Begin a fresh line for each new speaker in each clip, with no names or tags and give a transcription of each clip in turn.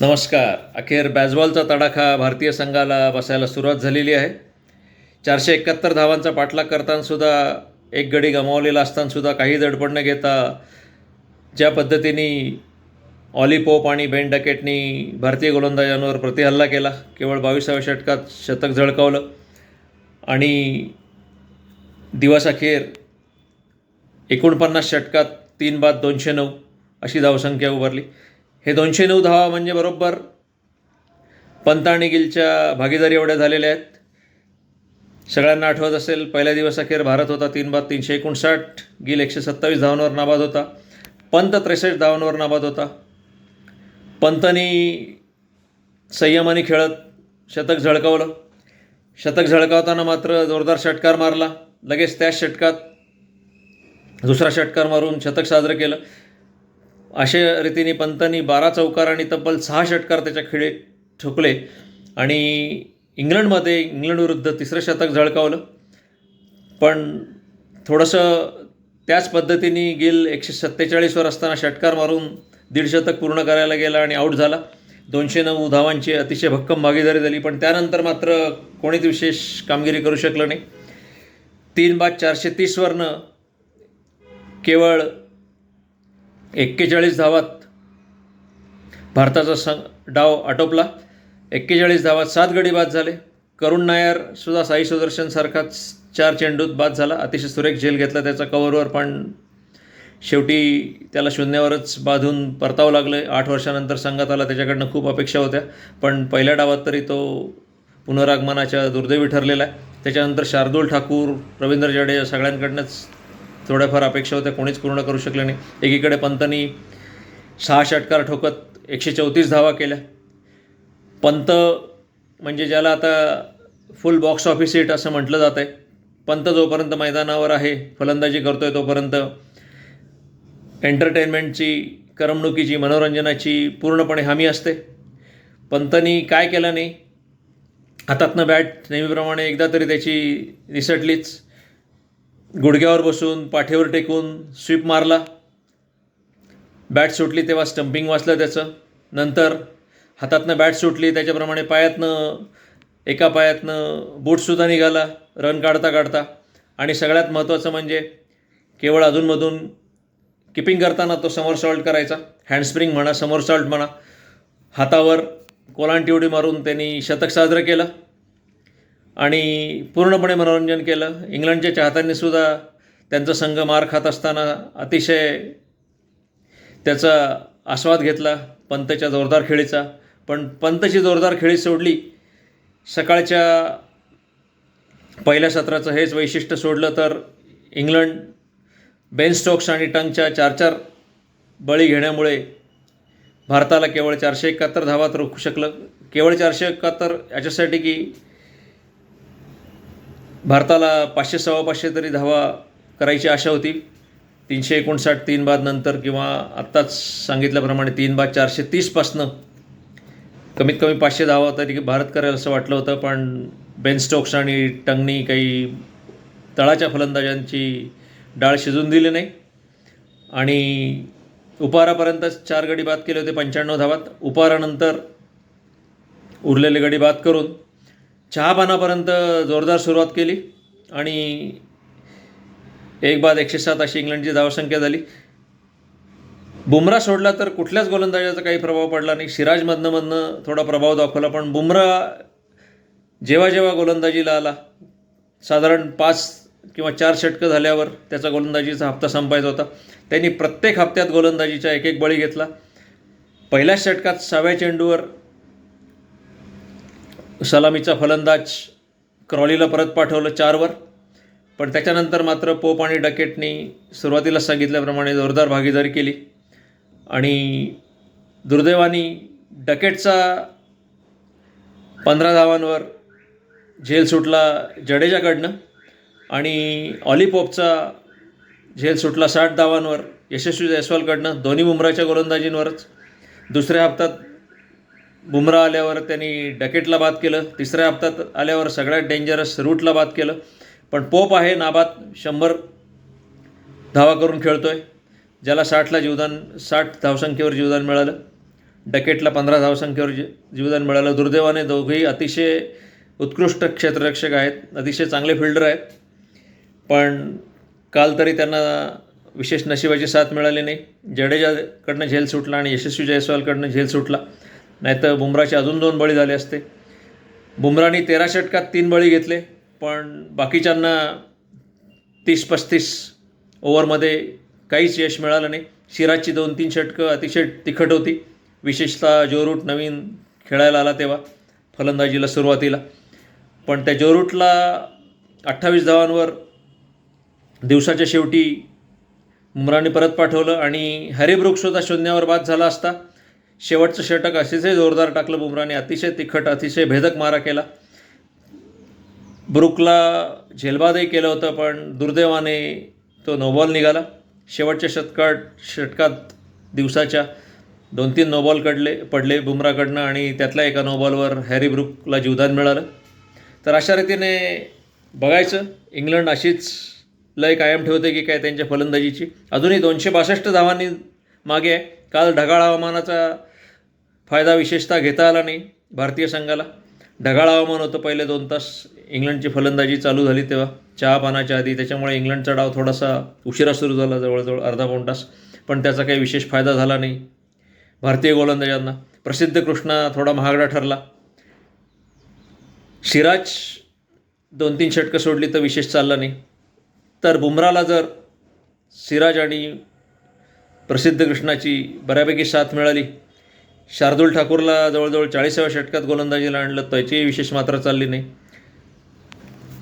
नमस्कार. अखेर बॅजबॉलचा तडाखा भारतीय संघाला बसायला सुरुवात झालेली आहे. चारशे एकाहत्तर धावांचा पाठलाग करतानासुद्धा एक गडी गमावलेला असतानासुद्धा काही दडपण न घेता ज्या पद्धतीने ऑलिपोप आणि बेन डकेटनी भारतीय गोलंदाजांवर प्रतिहल्ला केला केवळ बावीसाव्या षटकात शतक झळकावलं आणि दिवसाखेर एकोणपन्नास षटकात तीन बाद दोनशे नऊ अशी धावसंख्या उभारली. हे दोनशे नऊ धावा म्हणजे बरोबर. पंत आणि गिलच्या भागीदारी एवढ्या झालेल्या आहेत. सगळ्यांना आठवत असेल पहिल्या दिवस अखेर भारत होता तीन बाद तीनशे एकोणसाठ. गिल एकशे सत्तावीस धावांवर नाबाद होता. पंत त्रेसष्ट धावांवर नाबाद होता. पंतनी संयमाने खेळत शतक झळकावलं. शतक झळकावताना मात्र जोरदार षटकार मारला. लगेच त्याच षटकात दुसरा षटकार मारून शतक साजरं केलं. अशा रीतीने पंतांनी बारा चौकार आणि तब्बल सहा षटकार त्याच्या खेळीत ठोकले आणि इंग्लंडमध्ये इंग्लंडविरुद्ध तिसरं शतक झळकावलं. पण थोडंसं त्याच पद्धतीने गिल एकशे सत्तेचाळीसवर असताना षटकार मारून दीड शतक पूर्ण करायला गेला आणि आऊट झाला. दोनशे नऊ धावांची अतिशय भक्कम भागीदारी झाली पण त्यानंतर मात्र कोणीच विशेष कामगिरी करू शकलं नाही. तीन बाद चारशे तीसवरनं केवळ एक्केचाळीस धावात भारताचा संघ डाव आटोपला. एक्केचाळीस धावात सात गडी बाद झाले. करुण नायर सुद्धा साई सुदर्शनसारखाच चार चेंडूत बाद झाला. अतिशय सुरेख झेल घेतला त्याचा कव्हरवर पण शेवटी त्याला शून्यावरच बांधून परतावं लागलं. आठ वर्षानंतर संघात आला त्याच्याकडनं खूप अपेक्षा होत्या. पण पहिल्या डावात तरी तो पुनरागमनाच्या दुर्दैवी ठरलेला आहे. त्याच्यानंतर शार्दूल ठाकूर रवींद्र जडेजा सगळ्यांकडनंच थोड्याफार अपेक्षा होत्या कोणीच पूर्ण करू शकले नाही. एकीकडे पंतनी सहा षटकार ठोकत एकशे चौतीस धावा केल्या. पंत म्हणजे ज्याला आता फुल बॉक्स ऑफिस हिट असं म्हटलं जात आहे पंत जोपर्यंत मैदानावर आहे फलंदाजी करतो आहे तोपर्यंत एंटरटेनमेंटची करमणुकीची मनोरंजनाची पूर्णपणे हमी असते. पंतनी काय केलं नाही? हातातनं बॅट नेहमीप्रमाणे एकदा तरी त्याची निसटलीच गुडघ्यावर बसून पाठीवर टेकून स्वीप मारला. बॅट सुटली तेव्हा स्टंपिंग वाचलं त्याचं. नंतर हातातनं बॅट सुटली त्याच्याप्रमाणे पायातनं एका पायातनं बूटसुद्धा निघाला रन काढता काढता. आणि सगळ्यात महत्त्वाचं म्हणजे केवळ अधूनमधून किपिंग करताना तो समोर सॉल्ट करायचा. हँडस्प्रिंग म्हणा समोर सॉल्ट म्हणा. हातावर कोलांटिवडी मारून त्यांनी शतक साजरं केलं. आणि पूर्णपणे मनोरंजन केलं. इंग्लंडच्या चाहत्यांनीसुद्धा त्यांचा संघ मार खात असताना अतिशय त्याचा आस्वाद घेतला पंतच्या जोरदार खेळीचा. पण पंतची जोरदार खेळी सोडली सकाळच्या पहिल्या सत्राचं हेच वैशिष्ट्य सोडलं तर इंग्लंड बेन स्टोक्स आणि टंगच्या चार चार बळी घेण्यामुळे भारताला केवळ चारशे एकाहत्तर धावात रोखू शकलं. केवळ चारशे एकाहत्तर याच्यासाठी की भारताला पाचशे सव्वा पाचशे तरी धावा करायची आशा होती. तीनशे एकोणसाठ तीन बाद नंतर किंवा आत्ताच सांगितल्याप्रमाणे तीन बाद चारशे तीसपासनं कमीत कमी पाचशे धावा तरी भारत करेल असं वाटलं होतं. पण बेन स्टोक्स आणि टंगनी काही तळाच्या फलंदाजांची डाळ शिजून दिली नाही. आणि उपारापर्यंतच चार गडी बाद केले होते पंच्याण्णव धावात. उपारानंतर उरलेले गडी बाद करून चहापानापर्यंत जोरदार सुरुवात केली आणि एक बाद एकशे सात अशी इंग्लंडची धावसंख्या झाली. बुमरा सोडला तर कुठल्याच गोलंदाजाचा काही प्रभाव पडला नाही. सिराजमधनं मधनं थोडा प्रभाव दाखवला पण बुमरा जेव्हा जेव्हा गोलंदाजीला आला साधारण पाच किंवा चार षटकं झाल्यावर त्याचा गोलंदाजीचा हप्ता संपायचा होता. त्यांनी प्रत्येक हप्त्यात गोलंदाजीचा एक एक बळी घेतला. पहिल्याच षटकात सहाव्या चेंडूवर सलामीचा फलंदाज क्रॉलीला परत पाठवलं चारवर. पण त्याच्यानंतर मात्र पोप आणि डकेटनी सुरुवातीला सांगितल्याप्रमाणे जोरदार भागीदारी केली. आणि दुर्दैवानी डकेटचा पंधरा धावांवर झेल सुटला जडेजाकडनं. आणि ऑलिपॉपचा झेल सुटला साठ धावांवर यशस्वी जयस्वालकडनं दोन्ही बुमराच्या गोलंदाजींवरच. दुसऱ्या हप्त्यात बुमरा आल्यावर त्यांनी डकेटला बाद केलं. तिसऱ्या हप्त्यात आल्यावर सगळ्यात डेंजरस रूटला बाद केलं. पण पोप आहे नाबाद शंभर धावा करून खेळतो आहे ज्याला साठला जीवदान साठ धावसंख्येवर जीवदान मिळालं. डकेटला पंधरा धावसंख्येवर जी जीवदान मिळालं. दुर्दैवाने दोघेही अतिशय उत्कृष्ट क्षेत्ररक्षक आहेत. अतिशय चांगले फिल्डर आहेत. पण काल तरी त्यांना विशेष नशिबाची साथ मिळाली नाही. जडेजाकडनं झेल सुटला आणि यशस्वी जयस्वालकडनं झेल सुटला. नाहीतर बुमराचे अजून दोन बळी झाले असते. बुमरानी तेरा षटकात तीन बळी घेतले पण बाकीच्यांना तीस पस्तीस ओव्हरमध्ये काहीच यश मिळालं नाही. सिराजची दोन तीन षटकं अतिशय तिखट होती. विशेषतः जोरूट नवीन खेळायला आला तेव्हा फलंदाजीला सुरुवातीला. पण त्या जोरूटला अठ्ठावीस धावांवर दिवसाच्या शेवटी बुमराने परत पाठवलं आणि हॅरी ब्रुकसुद्धा शून्यावर बाद झाला असता. शेवटचं षटक अतिशय जोरदार टाकलं बुमराने अतिशय तिखट अतिशय भेदक मारा केला. ब्रुकला झेलबादही केलं होतं पण दुर्दैवाने तो नोबॉल निघाला. शेवटच्या षटकात षटकात दिवसाच्या दोन तीन नोबॉल कडले पडले बुमराकडनं आणि त्यातल्या एका नोबॉलवर हॅरी ब्रुकला जीवदान मिळालं. तर अशा रीतीने बघायचं इंग्लंड अशीच लय कायम ठेवते की काय त्यांच्या फलंदाजीची. अजूनही दोनशे बासष्ट धावांनी मागे आहे. काल ढगाळ हवामानाचा फायदा विशेषतः घेता आला नाही भारतीय संघाला. ढगाळ हवामान होतं पहिले दोन तास. इंग्लंडची फलंदाजी चालू झाली तेव्हा. चहा पानाच्या आधी. त्याच्यामुळे इंग्लंडचा डाव थोडासा उशिरा सुरू झाला जवळजवळ अर्धा पाऊण तास. पण त्याचा काही विशेष फायदा झाला नाही. भारतीय गोलंदाजांना प्रसिद्ध कृष्णा थोडा महागडा ठरला. सिराज दोन तीन षटकं सोडली तर विशेष चालला नाही. तर बुमराला जर सिराज आणि प्रसिद्ध कृष्णाची बऱ्यापैकी साथ मिळाली शार्दूल ठाकूरला जवळजवळ चाळीसाव्या षटकात गोलंदाजीला आणलं त्याचीही विशेष मात्रा चालली नाही.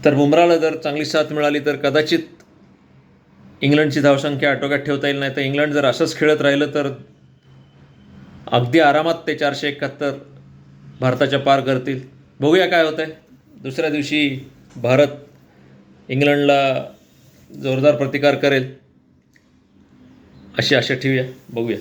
तर बुमराला जर चांगली साथ मिळाली तर कदाचित इंग्लंडची धावसंख्या आटोक्यात ठेवता येईल नाही तर इंग्लंड जर असंच खेळत राहिलं तर अगदी आरामात ते चारशे एकाहत्तर भारताच्या पार करतील. बघूया काय होतं आहे दुसऱ्या दिवशी भारत इंग्लंडला जोरदार प्रतिकार करेल. अशी आशा ठेवूया. बघूया.